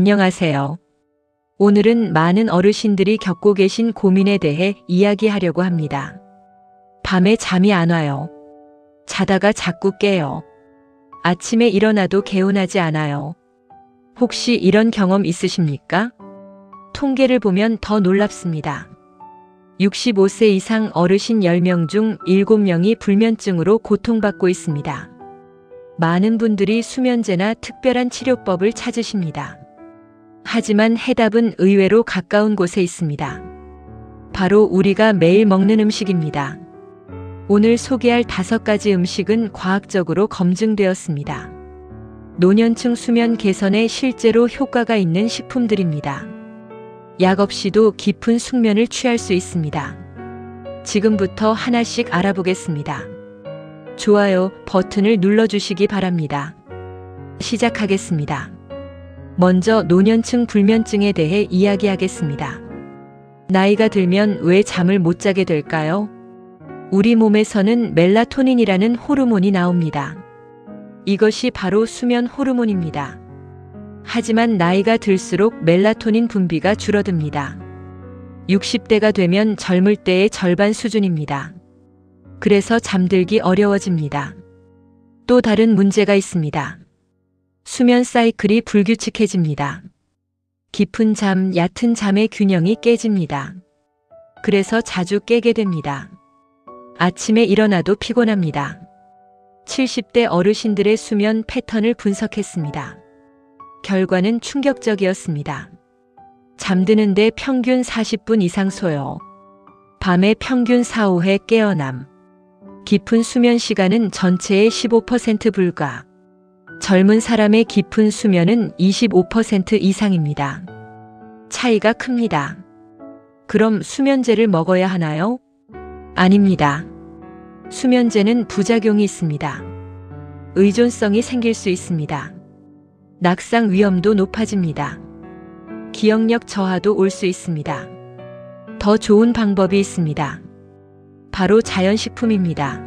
안녕하세요. 오늘은 많은 어르신들이 겪고 계신 고민에 대해 이야기하려고 합니다. 밤에 잠이 안 와요. 자다가 자꾸 깨요. 아침에 일어나도 개운하지 않아요. 혹시 이런 경험 있으십니까? 통계를 보면 더 놀랍습니다. 65세 이상 어르신 10명 중 7명이 불면증으로 고통받고 있습니다. 많은 분들이 수면제나 특별한 치료법을 찾으십니다. 하지만 해답은 의외로 가까운 곳에 있습니다. 바로 우리가 매일 먹는 음식입니다. 오늘 소개할 다섯 가지 음식은 과학적으로 검증되었습니다. 노년층 수면 개선에 실제로 효과가 있는 식품들입니다. 약 없이도 깊은 숙면을 취할 수 있습니다. 지금부터 하나씩 알아보겠습니다. 좋아요 버튼을 눌러주시기 바랍니다. 시작하겠습니다. 먼저 노년층 불면증에 대해 이야기하겠습니다. 나이가 들면 왜 잠을 못 자게 될까요? 우리 몸에서는 멜라토닌이라는 호르몬이 나옵니다. 이것이 바로 수면 호르몬입니다. 하지만 나이가 들수록 멜라토닌 분비가 줄어듭니다. 60대가 되면 젊을 때의 절반 수준입니다. 그래서 잠들기 어려워집니다. 또 다른 문제가 있습니다. 수면 사이클이 불규칙해집니다. 깊은 잠, 얕은 잠의 균형이 깨집니다. 그래서 자주 깨게 됩니다. 아침에 일어나도 피곤합니다. 70대 어르신들의 수면 패턴을 분석했습니다. 결과는 충격적이었습니다. 잠드는데 평균 40분 이상 소요. 밤에 평균 4, 5회 깨어남. 깊은 수면 시간은 전체의 15% 불과. 젊은 사람의 깊은 수면은 25% 이상입니다. 차이가 큽니다. 그럼 수면제를 먹어야 하나요? 아닙니다. 수면제는 부작용이 있습니다. 의존성이 생길 수 있습니다. 낙상 위험도 높아집니다. 기억력 저하도 올 수 있습니다. 더 좋은 방법이 있습니다. 바로 자연식품입니다.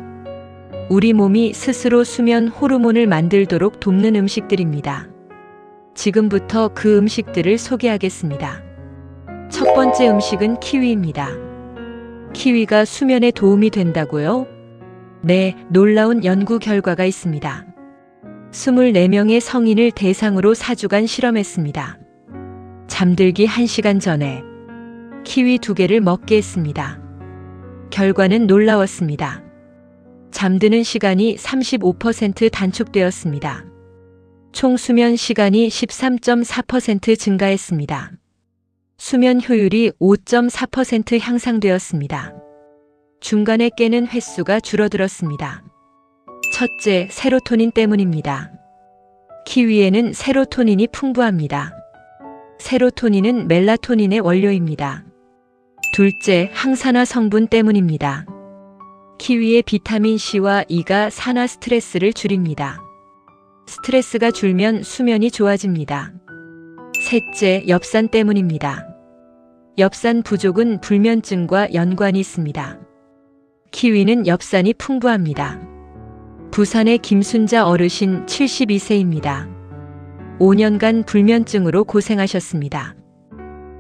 우리 몸이 스스로 수면 호르몬을 만들도록 돕는 음식들입니다. 지금부터 그 음식들을 소개하겠습니다. 첫 번째 음식은 키위입니다. 키위가 수면에 도움이 된다고요? 네, 놀라운 연구 결과가 있습니다. 24명의 성인을 대상으로 4주간 실험했습니다. 잠들기 1시간 전에 키위 2개를 먹게 했습니다. 결과는 놀라웠습니다. 잠드는 시간이 35% 단축되었습니다. 총 수면 시간이 13.4% 증가했습니다. 수면 효율이 5.4% 향상되었습니다. 중간에 깨는 횟수가 줄어들었습니다. 첫째, 세로토닌 때문입니다. 키위에는 세로토닌이 풍부합니다. 세로토닌은 멜라토닌의 원료입니다. 둘째, 항산화 성분 때문입니다. 키위의 비타민 C와 E가 산화 스트레스를 줄입니다. 스트레스가 줄면 수면이 좋아집니다. 셋째, 엽산 때문입니다. 엽산 부족은 불면증과 연관이 있습니다. 키위는 엽산이 풍부합니다. 부산의 김순자 어르신 72세입니다. 5년간 불면증으로 고생하셨습니다.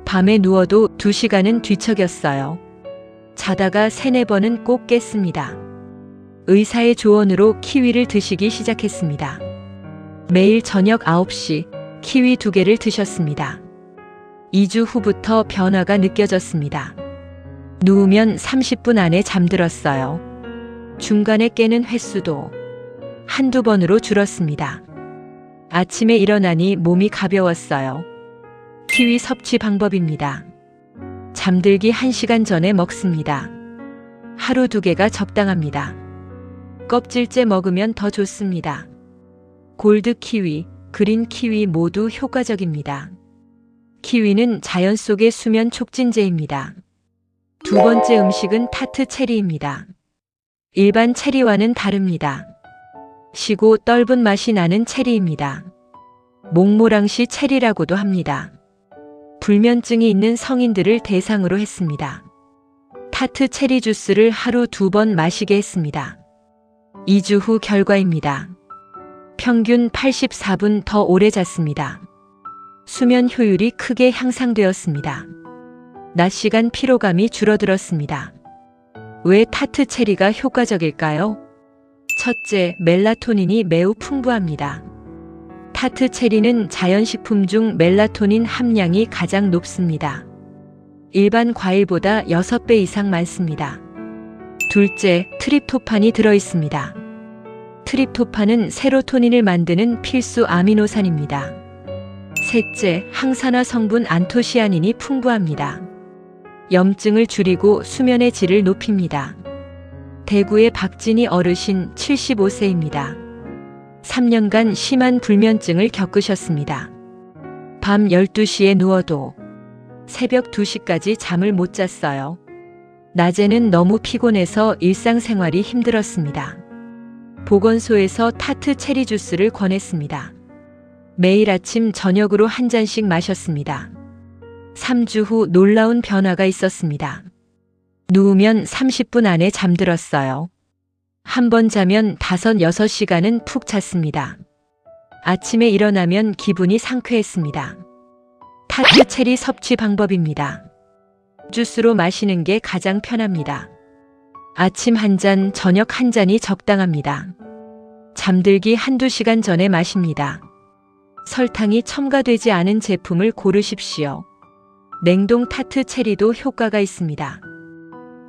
밤에 누워도 2시간은 뒤척였어요. 자다가 3, 4번은 꼭 깼습니다. 의사의 조언으로 키위를 드시기 시작했습니다. 매일 저녁 9시 키위 2개를 드셨습니다. 2주 후부터 변화가 느껴졌습니다. 누우면 30분 안에 잠들었어요. 중간에 깨는 횟수도 한두 번으로 줄었습니다. 아침에 일어나니 몸이 가벼웠어요. 키위 섭취 방법입니다. 잠들기 1시간 전에 먹습니다. 하루 두 개가 적당합니다. 껍질째 먹으면 더 좋습니다. 골드 키위, 그린 키위 모두 효과적입니다. 키위는 자연 속의 수면 촉진제입니다. 두 번째 음식은 타트 체리입니다. 일반 체리와는 다릅니다. 시고 떫은 맛이 나는 체리입니다. 몽모랑시 체리라고도 합니다. 불면증이 있는 성인들을 대상으로 했습니다. 타트 체리 주스를 하루 두 번 마시게 했습니다. 2주 후 결과입니다. 평균 84분 더 오래 잤습니다. 수면 효율이 크게 향상되었습니다. 낮 시간 피로감이 줄어들었습니다. 왜 타트 체리가 효과적일까요? 첫째, 멜라토닌이 매우 풍부합니다. 타트 체리는 자연식품 중 멜라토닌 함량이 가장 높습니다. 일반 과일보다 6배 이상 많습니다. 둘째, 트립토판이 들어있습니다. 트립토판은 세로토닌을 만드는 필수 아미노산입니다. 셋째, 항산화 성분 안토시아닌이 풍부합니다. 염증을 줄이고 수면의 질을 높입니다. 대구의 박진희 어르신 75세입니다. 3년간 심한 불면증을 겪으셨습니다. 밤 12시에 누워도 새벽 2시까지 잠을 못 잤어요. 낮에는 너무 피곤해서 일상생활이 힘들었습니다. 보건소에서 타트 체리 주스를 권했습니다. 매일 아침 저녁으로 한 잔씩 마셨습니다. 3주 후 놀라운 변화가 있었습니다. 누우면 30분 안에 잠들었어요. 한 번 자면 5, 6시간은 푹 잤습니다. 아침에 일어나면 기분이 상쾌했습니다. 타트 체리 섭취 방법입니다. 주스로 마시는 게 가장 편합니다. 아침 한 잔, 저녁 한 잔이 적당합니다. 잠들기 한두 시간 전에 마십니다. 설탕이 첨가되지 않은 제품을 고르십시오. 냉동 타트 체리도 효과가 있습니다.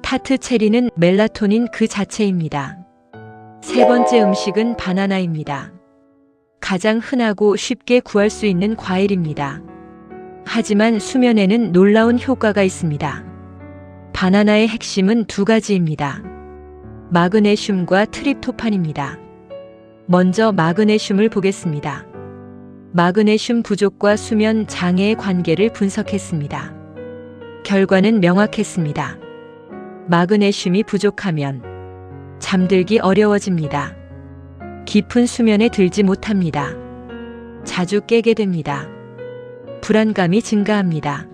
타트 체리는 멜라토닌 그 자체입니다. 세 번째 음식은 바나나입니다. 가장 흔하고 쉽게 구할 수 있는 과일입니다. 하지만 수면에는 놀라운 효과가 있습니다. 바나나의 핵심은 두 가지입니다. 마그네슘과 트립토판입니다. 먼저 마그네슘을 보겠습니다. 마그네슘 부족과 수면 장애의 관계를 분석했습니다. 결과는 명확했습니다. 마그네슘이 부족하면 잠들기 어려워집니다. 깊은 수면에 들지 못합니다. 자주 깨게 됩니다. 불안감이 증가합니다.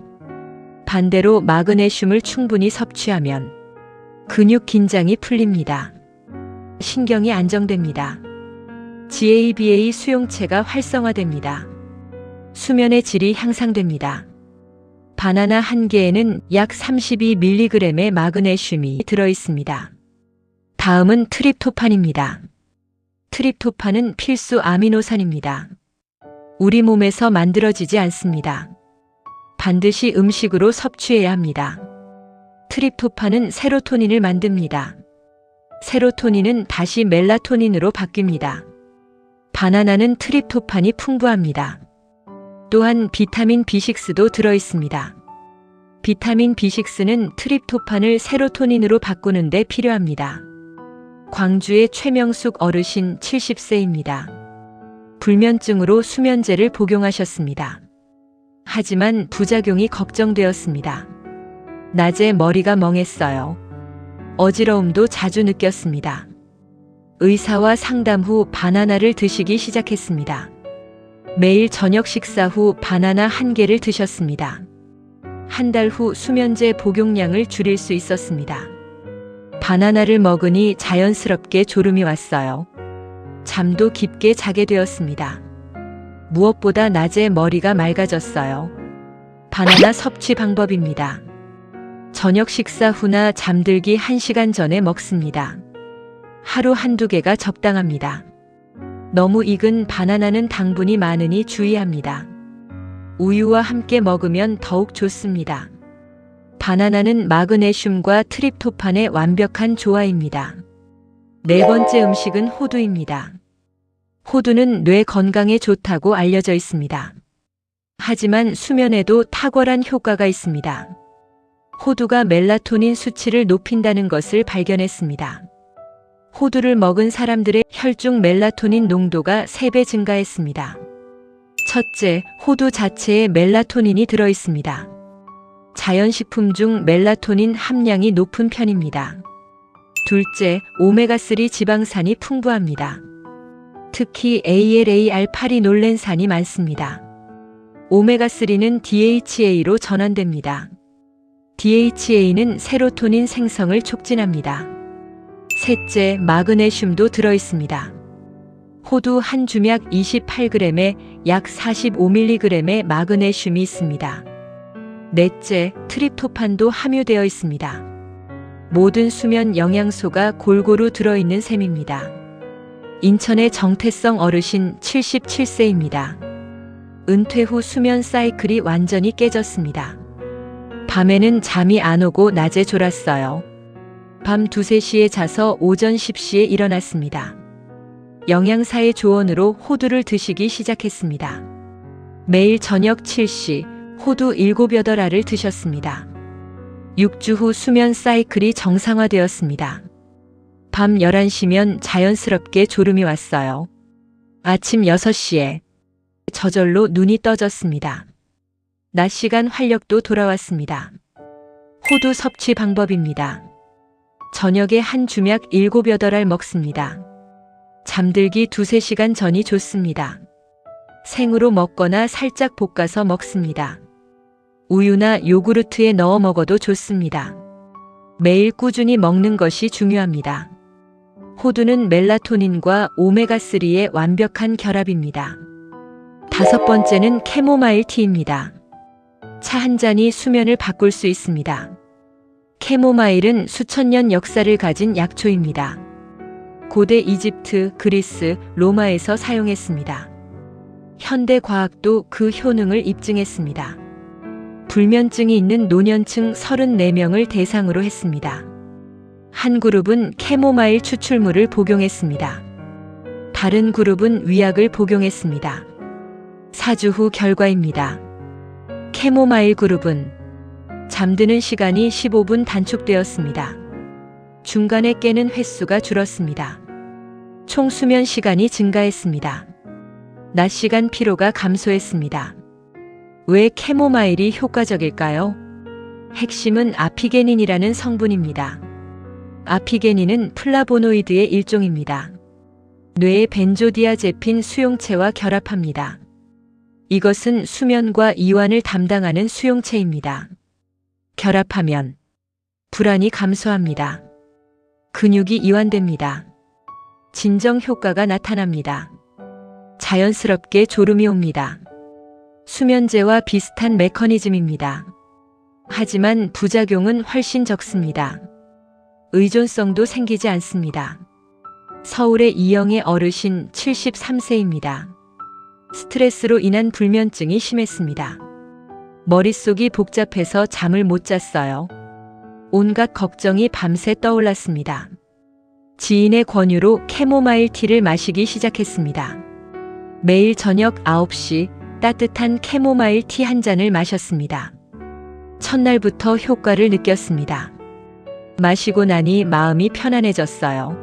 반대로 마그네슘을 충분히 섭취하면 근육 긴장이 풀립니다. 신경이 안정됩니다. GABA 수용체가 활성화됩니다. 수면의 질이 향상됩니다. 바나나 한 개에는 약 32mg의 마그네슘이 들어 있습니다. 다음은 트립토판입니다. 트립토판은 필수 아미노산입니다. 우리 몸에서 만들어지지 않습니다. 반드시 음식으로 섭취해야 합니다. 트립토판은 세로토닌을 만듭니다. 세로토닌은 다시 멜라토닌으로 바뀝니다. 바나나는 트립토판이 풍부합니다. 또한 비타민 B6도 들어 있습니다. 비타민 B6는 트립토판을 세로토닌으로 바꾸는 데 필요합니다. 광주의 최명숙 어르신 70세입니다. 불면증으로 수면제를 복용하셨습니다. 하지만 부작용이 걱정되었습니다. 낮에 머리가 멍했어요. 어지러움도 자주 느꼈습니다. 의사와 상담 후 바나나를 드시기 시작했습니다. 매일 저녁 식사 후 바나나 한 개를 드셨습니다. 한 달 후 수면제 복용량을 줄일 수 있었습니다. 바나나를 먹으니 자연스럽게 졸음이 왔어요. 잠도 깊게 자게 되었습니다. 무엇보다 낮에 머리가 맑아졌어요. 바나나 섭취 방법입니다. 저녁 식사 후나 잠들기 1시간 전에 먹습니다. 하루 한두 개가 적당합니다. 너무 익은 바나나는 당분이 많으니 주의합니다. 우유와 함께 먹으면 더욱 좋습니다. 바나나는 마그네슘과 트립토판의 완벽한 조화입니다. 네 번째 음식은 호두입니다. 호두는 뇌 건강에 좋다고 알려져 있습니다. 하지만 수면에도 탁월한 효과가 있습니다. 호두가 멜라토닌 수치를 높인다는 것을 발견했습니다. 호두를 먹은 사람들의 혈중 멜라토닌 농도가 3배 증가했습니다. 첫째, 호두 자체에 멜라토닌이 들어 있습니다. 자연식품 중 멜라토닌 함량이 높은 편입니다. 둘째, 오메가3 지방산이 풍부합니다. 특히 ALA-알파리놀렌산이 많습니다. 오메가3는 DHA로 전환됩니다. DHA는 세로토닌 생성을 촉진합니다. 셋째, 마그네슘도 들어있습니다. 호두 한 주약 28g에 약 45mg의 마그네슘이 있습니다. 넷째, 트립토판도 함유되어 있습니다. 모든 수면 영양소가 골고루 들어있는 셈입니다. 인천의 정태성 어르신 77세입니다. 은퇴 후 수면 사이클이 완전히 깨졌습니다. 밤에는 잠이 안 오고 낮에 졸았어요. 밤 2, 3시에 자서 오전 10시에 일어났습니다. 영양사의 조언으로 호두를 드시기 시작했습니다. 매일 저녁 7시 호두 7, 8 알을 드셨습니다. 6주 후 수면 사이클이 정상화되었습니다. 밤 11시면 자연스럽게 졸음이 왔어요. 아침 6시에 저절로 눈이 떠졌습니다. 낮 시간 활력도 돌아왔습니다. 호두 섭취 방법입니다. 저녁에 한 주약 7, 8알 먹습니다. 잠들기 2, 3시간 전이 좋습니다. 생으로 먹거나 살짝 볶아서 먹습니다. 우유나 요구르트에 넣어 먹어도 좋습니다. 매일 꾸준히 먹는 것이 중요합니다. 호두는 멜라토닌과 오메가3의 완벽한 결합입니다. 다섯 번째는 캐모마일 티입니다. 차 한 잔이 수면을 바꿀 수 있습니다. 캐모마일은 수천 년 역사를 가진 약초입니다. 고대 이집트, 그리스, 로마에서 사용했습니다. 현대 과학도 그 효능을 입증했습니다. 불면증이 있는 노년층 34명을 대상으로 했습니다. 한 그룹은 캐모마일 추출물을 복용했습니다. 다른 그룹은 위약을 복용했습니다. 4주 후 결과입니다. 캐모마일 그룹은 잠드는 시간이 15분 단축되었습니다. 중간에 깨는 횟수가 줄었습니다. 총 수면 시간이 증가했습니다. 낮 시간 피로가 감소했습니다. 왜 캐모마일이 효과적일까요? 핵심은 아피게닌이라는 성분입니다. 아피게닌은 플라보노이드의 일종입니다. 뇌의 벤조디아제핀 수용체와 결합합니다. 이것은 수면과 이완을 담당하는 수용체입니다. 결합하면 불안이 감소합니다. 근육이 이완됩니다. 진정 효과가 나타납니다. 자연스럽게 졸음이 옵니다. 수면제와 비슷한 메커니즘입니다. 하지만 부작용은 훨씬 적습니다. 의존성도 생기지 않습니다. 서울의 이영애 어르신 73세입니다. 스트레스로 인한 불면증이 심했습니다. 머릿속이 복잡해서 잠을 못 잤어요. 온갖 걱정이 밤새 떠올랐습니다. 지인의 권유로 캐모마일 티를 마시기 시작했습니다. 매일 저녁 9시 따뜻한 캐모마일 티 한 잔을 마셨습니다. 첫날부터 효과를 느꼈습니다. 마시고 나니 마음이 편안해졌어요.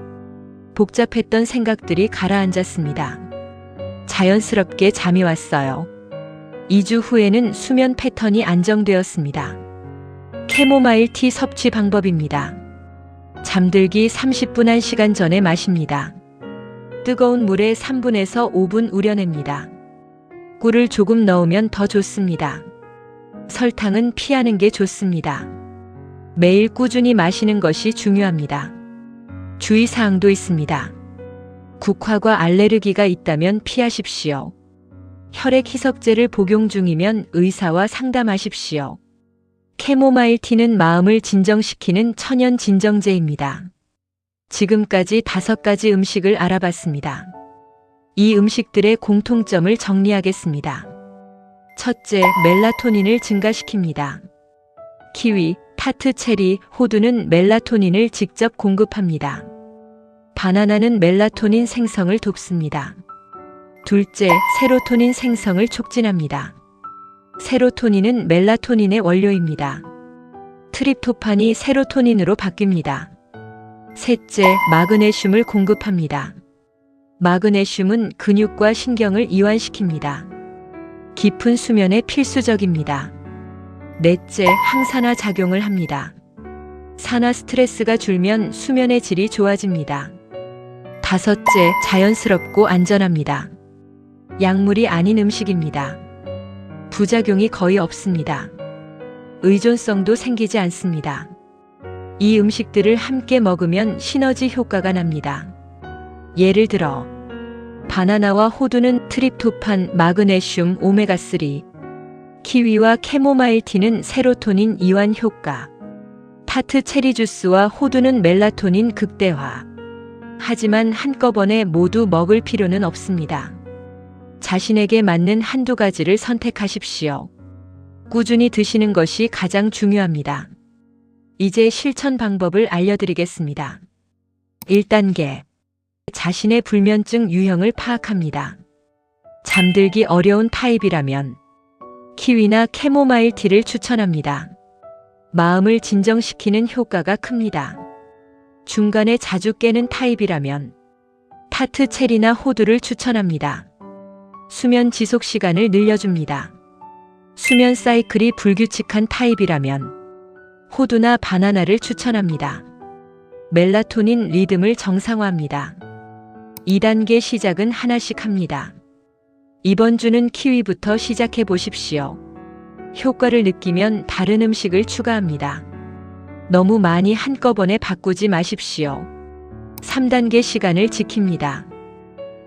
복잡했던 생각들이 가라앉았습니다. 자연스럽게 잠이 왔어요. 2주 후에는 수면 패턴이 안정되었습니다. 캐모마일 티 섭취 방법입니다. 잠들기 30분 1시간 전에 마십니다. 뜨거운 물에 3분에서 5분 우려냅니다. 꿀을 조금 넣으면 더 좋습니다. 설탕은 피하는 게 좋습니다. 매일 꾸준히 마시는 것이 중요합니다. 주의사항도 있습니다. 국화과 알레르기가 있다면 피하십시오. 혈액 희석제를 복용 중이면 의사와 상담하십시오. 캐모마일 티는 마음을 진정시키는 천연 진정제입니다. 지금까지 다섯 가지 음식을 알아봤습니다. 이 음식들의 공통점을 정리하겠습니다. 첫째, 멜라토닌을 증가시킵니다. 키위, 타트 체리, 호두는 멜라토닌을 직접 공급합니다. 바나나는 멜라토닌 생성을 돕습니다. 둘째, 세로토닌 생성을 촉진합니다. 세로토닌은 멜라토닌의 원료입니다. 트립토판이 세로토닌으로 바뀝니다. 셋째, 마그네슘을 공급합니다. 마그네슘은 근육과 신경을 이완시킵니다. 깊은 수면에 필수적입니다. 넷째, 항산화 작용을 합니다. 산화 스트레스가 줄면 수면의 질이 좋아집니다. 다섯째, 자연스럽고 안전합니다. 약물이 아닌 음식입니다. 부작용이 거의 없습니다. 의존성도 생기지 않습니다. 이 음식들을 함께 먹으면 시너지 효과가 납니다. 예를 들어 바나나와 호두는 트립토판, 마그네슘, 오메가3, 키위와 캐모마일 티는 세로토닌 이완 효과, 타트 체리 주스와 호두는 멜라토닌 극대화. 하지만 한꺼번에 모두 먹을 필요는 없습니다. 자신에게 맞는 한두 가지를 선택하십시오. 꾸준히 드시는 것이 가장 중요합니다. 이제 실천 방법을 알려드리겠습니다. 1단계. 자신의 불면증 유형을 파악합니다. 잠들기 어려운 타입이라면 키위나 캐모마일 티를 추천합니다. 마음을 진정시키는 효과가 큽니다. 중간에 자주 깨는 타입이라면 타트 체리나 호두를 추천합니다. 수면 지속 시간을 늘려줍니다. 수면 사이클이 불규칙한 타입이라면 호두나 바나나를 추천합니다. 멜라토닌 리듬을 정상화합니다. 2단계 시작은 하나씩 합니다. 이번 주는 키위부터 시작해 보십시오. 효과를 느끼면 다른 음식을 추가합니다. 너무 많이 한꺼번에 바꾸지 마십시오. 3단계 시간을 지킵니다.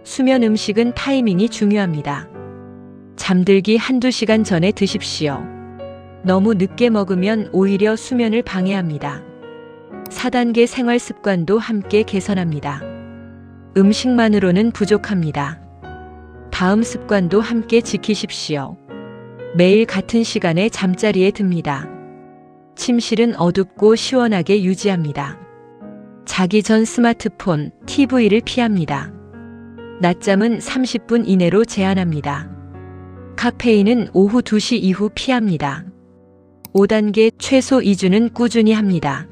수면 음식은 타이밍이 중요합니다. 잠들기 한두 시간 전에 드십시오. 너무 늦게 먹으면 오히려 수면을 방해합니다. 4단계 생활 습관도 함께 개선합니다. 음식만으로는 부족합니다. 다음 습관도 함께 지키십시오. 매일 같은 시간에 잠자리에 듭니다. 침실은 어둡고 시원하게 유지합니다. 자기 전 스마트폰, TV를 피합니다. 낮잠은 30분 이내로 제한합니다. 카페인은 오후 2시 이후 피합니다. 5단계 최소 2주는 꾸준히 합니다.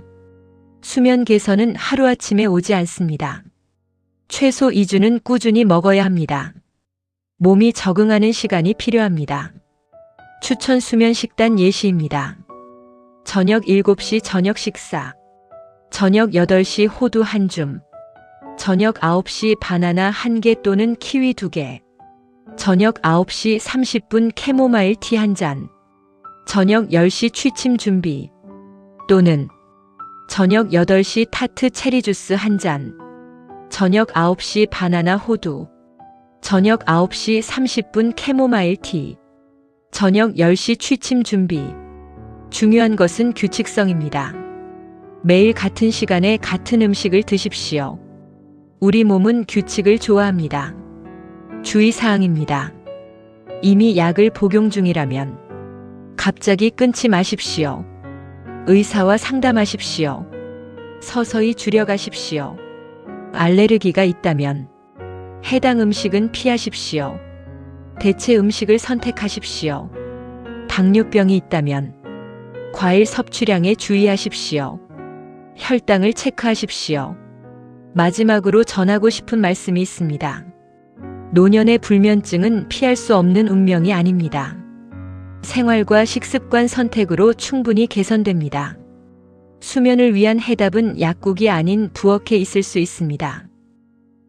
수면 개선은 하루아침에 오지 않습니다. 최소 2주는 꾸준히 먹어야 합니다. 몸이 적응하는 시간이 필요합니다. 추천 수면 식단 예시입니다. 저녁 7시 저녁 식사. 저녁 8시 호두 한 줌. 저녁 9시 바나나 1개 또는 키위 2개. 저녁 9시 30분 캐모마일 티 한 잔. 저녁 10시 취침 준비. 또는 저녁 8시 타트 체리 주스 한 잔. 저녁 9시 바나나 호두. 저녁 9시 30분 캐모마일 티. 저녁 10시 취침 준비. 중요한 것은 규칙성입니다. 매일 같은 시간에 같은 음식을 드십시오. 우리 몸은 규칙을 좋아합니다. 주의사항입니다. 이미 약을 복용 중이라면 갑자기 끊지 마십시오. 의사와 상담하십시오. 서서히 줄여가십시오. 알레르기가 있다면 해당 음식은 피하십시오. 대체 음식을 선택하십시오. 당뇨병이 있다면 과일 섭취량에 주의하십시오. 혈당을 체크하십시오. 마지막으로 전하고 싶은 말씀이 있습니다. 노년의 불면증은 피할 수 없는 운명이 아닙니다. 생활과 식습관 선택으로 충분히 개선됩니다. 수면을 위한 해답은 약국이 아닌 부엌에 있을 수 있습니다.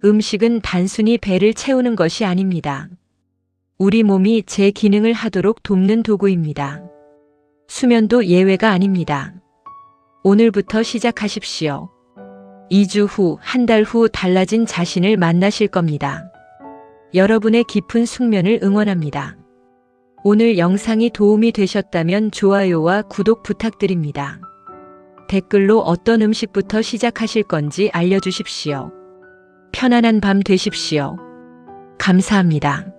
음식은 단순히 배를 채우는 것이 아닙니다. 우리 몸이 제 기능을 하도록 돕는 도구입니다. 수면도 예외가 아닙니다. 오늘부터 시작하십시오. 2주 후, 한 달 후 달라진 자신을 만나실 겁니다. 여러분의 깊은 숙면을 응원합니다. 오늘 영상이 도움이 되셨다면 좋아요와 구독 부탁드립니다. 댓글로 어떤 음식부터 시작하실 건지 알려주십시오. 편안한 밤 되십시오. 감사합니다.